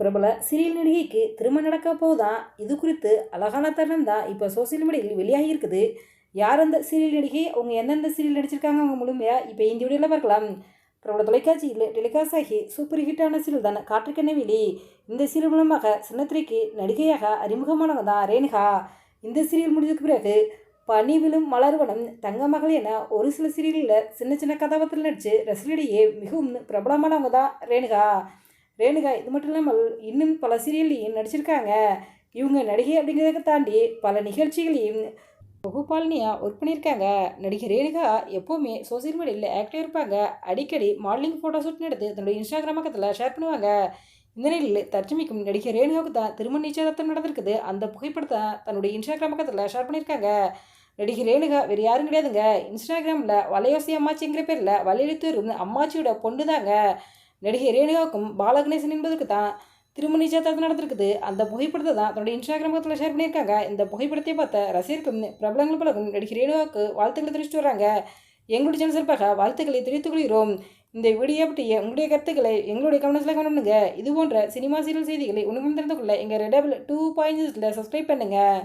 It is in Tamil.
பிரபல சீரியல் நடிகைக்கு திருமணம் நடக்க போதான் இது குறித்து அழகான தருணம் தான் இப்போ சோசியல் மீடியாவில் வெளியாகி இருக்குது யார் அந்த சீரியல் நடிகை? அவங்க எந்தெந்த சீரியல் நடிச்சிருக்காங்க? அவங்க முழுமையாக இப்போ இந்த வீடியோவில் பார்க்கலாம். பிரபல தொலைக்காட்சியில் டெலிகாஸ்ட் ஆகி சூப்பர் ஹிட்டான சீரியல் தான் காற்றுக்கண்ண வெளி இந்த சீரியல் மூலமாக சின்னத்திரைக்கு நடிகையாக அறிமுகமானவங்க தான் ரேணுகா. இந்த சீரியல் முடிஞ்சதுக்கு பிறகு பனிவிலும் மலர்வனம் தங்க மகள் என ஒரு சில சீரியலில் சின்ன சின்ன கதாபாத்திரத்தில் நடித்து ரசிகரிடையே மிகவும் பிரபலமானவங்க தான் ரேணுகா. ரேணுகா இது மட்டும் இல்லாமல் இன்னும் பல சீரியல்லையும் நடிச்சிருக்காங்க. இவங்க நடிகை அப்படிங்கிறத தாண்டி பல நிகழ்ச்சிகளையும் பகுபாலினியாக ஒர்க் பண்ணியிருக்காங்க. நடிகை ரேணுகா எப்போவுமே சோசியல் மீடியாவில் ஆக்டிவாக இருப்பாங்க. அடிக்கடி மாடலிங் ஃபோட்டோ ஷூட் எடுத்து தன்னுடைய இன்ஸ்டாகிராம் பக்கத்தில் ஷேர் பண்ணுவாங்க. இந்த நிலையில் தற்சமிக்கும் நடிகை ரேணுகாவுக்கு தான் திருமண நிச்சயதார்த்தம் நடந்திருக்குது. அந்த புகைப்படத்தை தன்னுடைய இன்ஸ்டாகிராம் பக்கத்தில் ஷேர் பண்ணியிருக்காங்க. நடிகை ரேணுகா வேறு யாரும் கிடையாதுங்க. இன்ஸ்டாகிராமில் வலையோசி அம்மாச்சிங்கிற பேரில் வலையெழுத்து அம்மாச்சியோட பொண்ணு தாங்க நடிகை ரேணுகாவுக்கும் பாலகணேசன் என்பதற்கு தான் திருமண நிச்சயதார்த்தம் நடந்திருக்குது. அந்த புகைப்படத்தை தான் தன்னுடைய இன்ஸ்டாகிராம் பக்கத்தில் ஷேர் பண்ணியிருக்காங்க. இந்த புகைப்படத்தை பார்த்த ரசிகருக்கும் பிரபலங்கள் பலரும் நடிகை ரேணுகாவுக்கு வாழ்த்துக்களை தெரிவிச்சுட்டு வராங்க. எங்களுடைய சேனல் சார்பாக வாழ்த்துக்களை தெரிவித்துக் கொள்கிறோம். இந்த வீடியோ பற்றிய உங்களுடைய கருத்துக்களை எங்களுடைய கவனத்தில் கவனம் இது போன்ற சினிமா சீரியல் செய்திகளை உணவு தெரிந்து கொள்ள எங்கள் ரெடபிள் டூ பாயிண்ட் சப்ஸ்கிரைப் பண்ணுங்கள்